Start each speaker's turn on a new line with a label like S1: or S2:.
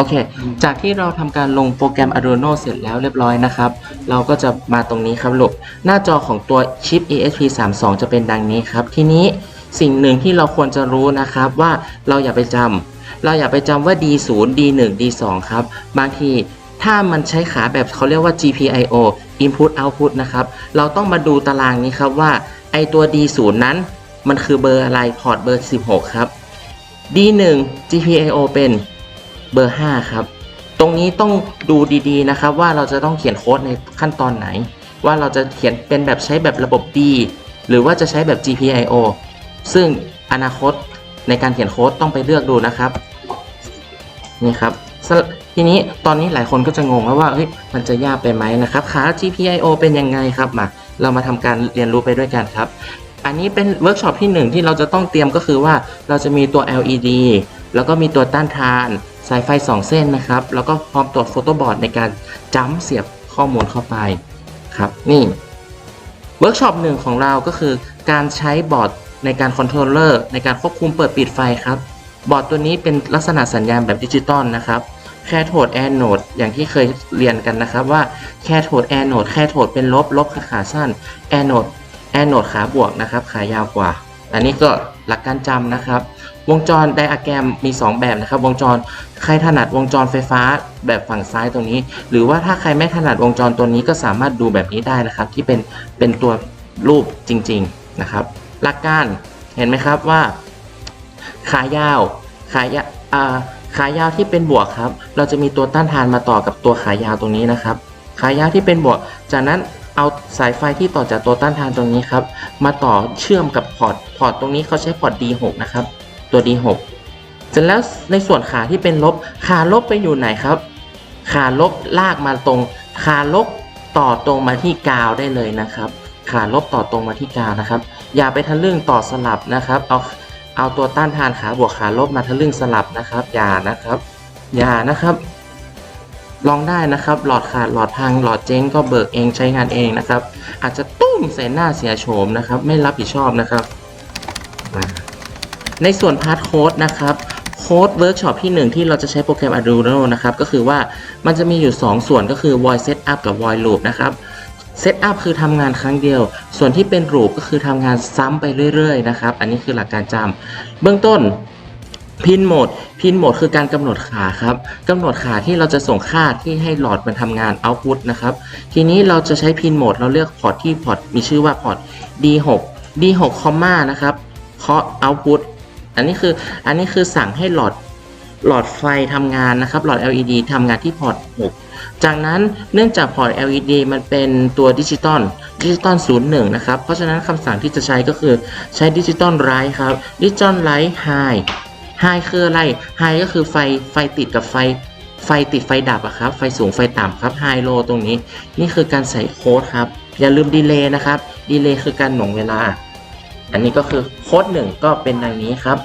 S1: โอเค จากที่เราทำการลงโปรแกรม Arduino เสร็จแล้วเรียบร้อยนะครับ เราก็จะมาตรงนี้ครับลูกหน้าจอของตัวชิป ESP32 จะเป็นดังนี้ครับ ทีนี้สิ่งหนึ่งที่เราควรจะรู้นะครับว่าเราอย่าไปจำเราอย่าไปจำว่า D0 D1 D2 ครับ บางทีถ้ามันใช้ขาแบบเขาเรียกว่า GPIO Input Output นะครับ เราต้องมาดูตารางนี้ครับว่าไอตัว D0 นั้นมันคือเบอร์อะไรพอร์ตเบอร์ 16 ครับ D1 GPIO เป็น เบอร์ 5 ครับ ตรงนี้ต้องดูดีๆนะครับ ว่าเราจะต้องเขียนโค้ดในขั้นตอนไหน ว่าเราจะเขียนเป็นแบบใช้แบบระบบ D หรือว่าจะใช้แบบ GPIO ซึ่งอนาคตในการเขียนโค้ดต้องไปเลือกดูนะครับนี่ครับทีนี้ตอนนี้หลายคนก็จะงงแล้วว่าเฮ้ยมันจะยากไปไหมนะครับขา GPIO เป็นยังไงครับมาเรามาทำการเรียนรู้ไปด้วยกันครับ อันนี้เป็นเวิร์กช็อปที่หนึ่งที่เราจะต้องเตรียมก็คือว่าเราจะมีตัว LED แล้วก็มีตัวต้านทาน สายไฟ 2 เส้นนะครับ แล้วก็พร้อมตัวจโฟโต้บอร์ดในการจัมเสียบข้อมูลเข้าไปครับนี่เวิร์กช็อปหนึ่งของเราก็คือการใช้บอร์ดในการคอนโทรลเลอร์ในการควบคุมเปิดปิดไฟครับ บอร์ดตัวนี้เป็นลักษณะสัญญาณแบบดิจิตอลนะครับแคโทดแอนโนดอย่างที่เคยเรียนกันนะครับว่าแคโทดแอนโนดแคโทดเป็นลบลบคือขาสั้นแอนโนดแอนโนดขาบวกนะครับขายาวกว่า อันนี้ก็ หลักการจำนะครับ วงจรไดอะแกรมมี 2 แบบนะครับ วงจรใครถนัดวงจรไฟฟ้าแบบฝั่งซ้ายตรงนี้ หรือว่าถ้าใครไม่ถนัดวงจรตัวนี้ก็สามารถดูแบบนี้ได้นะครับ ที่เป็นเป็นตัวรูปจริงๆนะครับ หลักการเห็นไหมครับว่าขายาวขายาอ่าขายาวที่เป็นบวกครับ เราจะมีตัวต้านทานมาต่อกับตัวขายาวตรงนี้นะครับ ขายาวที่เป็นบวก จากนั้น เอาสายไฟที่ต่อจากตัวต้านทานตรงนี้ครับ มาต่อเชื่อมกับพอร์ต พอร์ตตรงนี้เขาใช้พอร์ต D6 นะครับ ตัว D6 เสร็จแล้วในส่วนขาที่เป็นลบ ขาลบไปอยู่ไหนครับ ขาลบลากมาตรง ขาลบต่อตรงมาที่กาวได้เลยนะครับ ขาลบต่อตรงมาที่กาวนะครับ อย่าไปทะลึ่งต่อสลับนะครับ เอาเอาตัวต้านทานขาบวกขาลบมาทะลึ่งสลับนะครับ อย่านะครับ อย่านะครับ ลองได้นะครับ หลอดขาดหลอดพังหลอดเจ๊งก็เบิกเองใช้งานเองนะครับ อาจจะตุ้มใส่หน้าเสียโฉมนะครับ ไม่รับผิดชอบนะครับ ในส่วนพาร์ทโค้ดนะครับโค้ดเวิร์กช็อปที่ 1 ที่เราจะใช้โปรแกรม Arduino นะครับ ก็คือว่ามันจะมีอยู่ 2 ส่วนก็คือ void setup กับ void loop นะครับ Setup คือทำงานครั้งเดียว ส่วนที่เป็น loop ก็คือทำงานซ้ำไปเรื่อยๆนะครับ อันนี้คือหลักการจำเบื้องต้น พินโหมดพินโหมดคือการกำหนดขาครับกำหนดขาที่เราจะส่งค่าที่ให้หลอดมันทำงาน output นะครับ ทีนี้เราจะใช้พินโหมดเราเลือกพอร์ตที่พอร์ตมีชื่อว่าพอร์ต D6 D6 คอมมานะครับเคาะ output อันนี้คืออันนี้คือสั่งให้หลอดหลอดไฟทำงานนะครับ หลอด LED ทำงานที่พอร์ต 6 จากนั้นเนื่องจากพอร์ต LED มันเป็นตัวดิจิตอลดิจิตอล01 นะครับ เพราะฉะนั้นคำสั่งที่จะใช้ก็คือใช้ดิจิตอลไรครับดิจิตอลไรไฮ ไฮคืออะไรไฮก็คือไฟไฟติดกับไฟไฟติดไฟดับอะครับ ไฟสูงไฟต่ำครับไฮโลตรงนี้ นี่คือการใส่โค้ดครับ อย่าลืมดีเลย์นะครับ ดีเลย์คือการหน่วงเวลา อันนี้ก็คือโค้ดหนึ่งก็เป็นดังนี้ครับ